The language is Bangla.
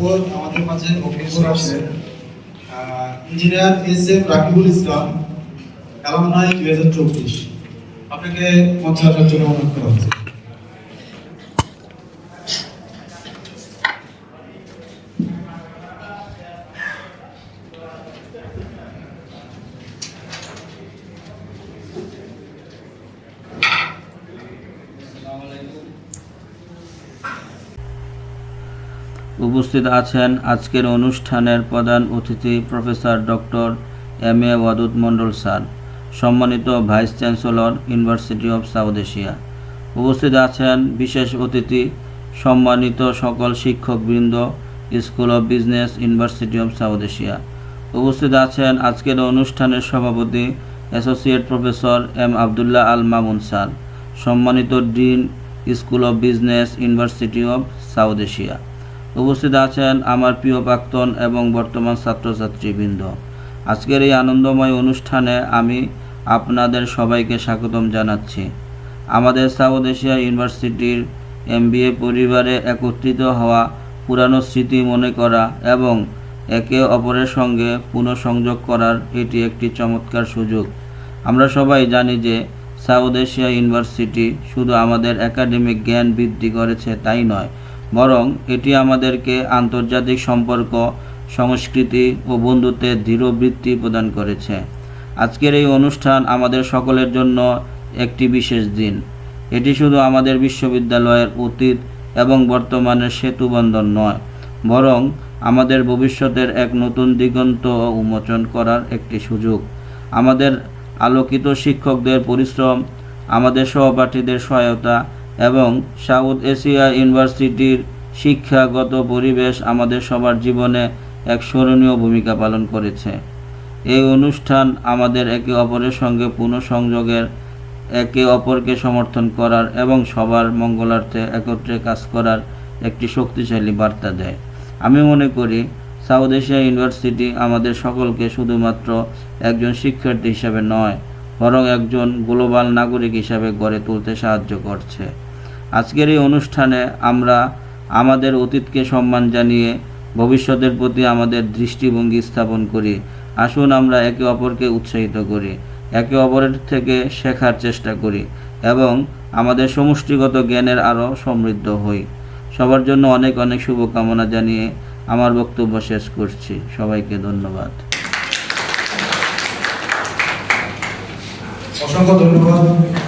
এরপর আমাদের মাঝে অভিজ্ঞ আছে। Engineer S M Rakibul Islam alumni দুই হাজার চব্বিশ। আপনাকে মঞ্চে আসার জন্য অনুরোধ করা হচ্ছে। উপস্থিত আছেন আজকের অনুষ্ঠানের প্রধান অতিথি professor doctor M A Wadud Mondal sir, সম্মানিত vice chancellor, university of South Asia. উপস্থিত আছেন বিশেষ অতিথি, সম্মানিত সকল শিক্ষকবৃন্দ, school of business, university of South Asia. উপস্থিত আছেন আজকের অনুষ্ঠানের সভাপতি associate professor M Abdullah Al Mamun sir, সম্মানিত dean, school of business, university of South Asia. উপস্থিত আছেন আমার প্রিয় প্রাক্তন এবং বর্তমান ছাত্রছাত্রীবৃন্দ। আজকের এই আনন্দময় অনুষ্ঠানে আমি আপনাদের সবাইকে স্বাগতম জানাচ্ছি। আমাদের সাউথ এশিয়া ইউনিভার্সিটির এমবিএ পরিবারে একত্রিত হওয়া পুরানো স্মৃতি মনে করা এবং একে অপরের সঙ্গে পুনঃসংযোগ করার এটি একটি চমৎকার সুযোগ। আমরা সবাই জানি যে সাউথ এশিয়া ইউনিভার্সিটি শুধু আমাদের একাডেমিক জ্ঞান বৃদ্ধি করেছে তাই নয় বরং এটি আমাদেরকে আন্তর্জাতিক সম্পর্ক, সংস্কৃতি ও বন্ধুত্বের দৃঢ় বৃত্তি প্রদান করেছে। আজকের এই অনুষ্ঠান আমাদের সকলের জন্য একটি বিশেষ দিন। এটি শুধু আমাদের বিশ্ববিদ্যালয়ের অতীত এবং বর্তমানের সেতুবন্ধন নয়, বরং আমাদের ভবিষ্যতের এক নতুন দিগন্ত উন্মোচন করার একটি সুযোগ। আমাদের আলোকিত শিক্ষকদের পরিশ্রম, আমাদের সহপাঠীদের সহায়তা এবং সাউথ এশিয়া ইউনিভার্সিটির শিক্ষাগত পরিবেশ আমাদের সবার জীবনে এক স্মরণীয় ভূমিকা পালন করেছে। এই অনুষ্ঠান আমাদের একে অপরের সঙ্গে পুনঃসংযোগের, একে অপরকে সমর্থন করার এবং সবার মঙ্গলার্থে একত্রে কাজ করার একটি শক্তিশালী বার্তা দেয়। আমি মনে করি, সাউথ এশিয়া ইউনিভার্সিটি আমাদের সকলকে শুধুমাত্র একজন শিক্ষার্থী হিসাবে নয়, বরং একজন গ্লোবাল নাগরিক হিসাবে গড়ে তুলতে সাহায্য করছে। আজকের এই অনুষ্ঠানে আমরা আমাদের অতীতকে সম্মান জানিয়ে ভবিষ্যতের প্রতি আমাদের দৃষ্টিভঙ্গি স্থাপন করি। আসুন আমরা একে অপরকে উৎসাহিত করি, একে অপরের থেকে শেখার চেষ্টা করি এবং আমাদের সমষ্টিগত জ্ঞানের আরও সমৃদ্ধ হই। সবার জন্য অনেক অনেক শুভকামনা জানিয়ে আমার বক্তব্য শেষ করছি। সবাইকে ধন্যবাদ। অসংখ্য ধন্যবাদ।